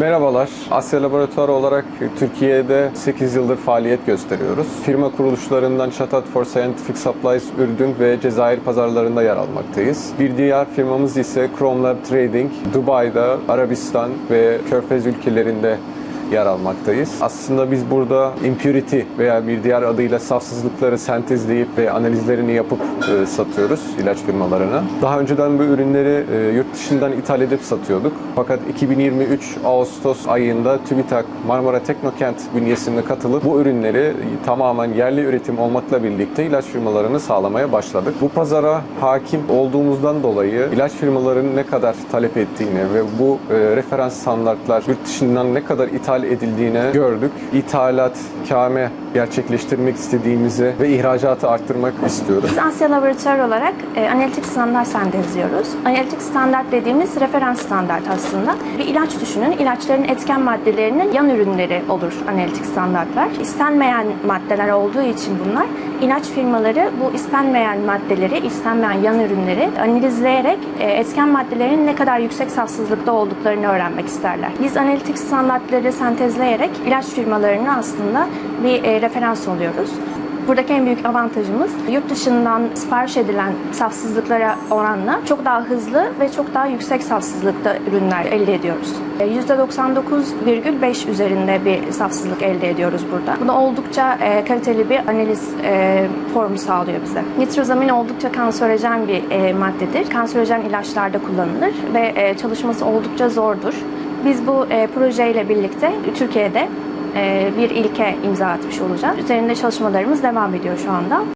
Merhabalar, Asya Laboratuvarı olarak Türkiye'de 8 yıldır faaliyet gösteriyoruz. Firma kuruluşlarından Shatat for Scientific Supplies Ürdün ve Cezayir pazarlarında yer almaktayız. Bir diğer firmamız ise Chrome Lab Trading, Dubai'de, Arabistan ve Körfez ülkelerinde yer almaktayız. Aslında biz burada impurity veya bir diğer adıyla safsızlıkları sentezleyip ve analizlerini yapıp e, satıyoruz ilaç firmalarına. Daha önceden bu ürünleri e, yurt dışından ithal edip satıyorduk. Fakat 2023 Ağustos ayında TÜBİTAK Marmara Teknokent bünyesinde katılıp bu ürünleri tamamen yerli üretim olmakla birlikte ilaç firmalarını sağlamaya başladık. Bu pazara hakim olduğumuzdan dolayı ilaç firmalarının ne kadar talep ettiğini ve bu e, referans standartlar yurt dışından ne kadar ithal edildiğini gördük. İthalat, kâme gerçekleştirmek istediğimizi ve ihracatı arttırmak istiyoruz. Biz Asya Laboratuvar olarak e, analitik standart sentezliyoruz. Analitik standart dediğimiz referans standart aslında. Bir ilaç düşünün. İlaçların etken maddelerinin yan ürünleri olur analitik standartlar. İstenmeyen maddeler olduğu için bunlar ilaç firmaları bu istenmeyen maddeleri, istenmeyen yan ürünleri analizleyerek e, etken maddelerin ne kadar yüksek safsızlıkta olduklarını öğrenmek isterler. Biz analitik standartları sentezleyerek ilaç firmalarına aslında bir e, referans oluyoruz. Buradaki en büyük avantajımız yurt dışından sipariş edilen safsızlıklara oranla çok daha hızlı ve çok daha yüksek safsızlıkta ürünler elde ediyoruz. E, %99,5 üzerinde bir safsızlık elde ediyoruz burada. Bu da oldukça e, kaliteli bir analiz e, formu sağlıyor bize. Nitrozamin oldukça kanserojen bir e, maddedir. Kanserojen ilaçlarda kullanılır ve e, çalışması oldukça zordur. Biz bu e, projeyle birlikte Türkiye'de e, bir ilke imza atmış olacağız. Üzerinde çalışmalarımız devam ediyor şu anda.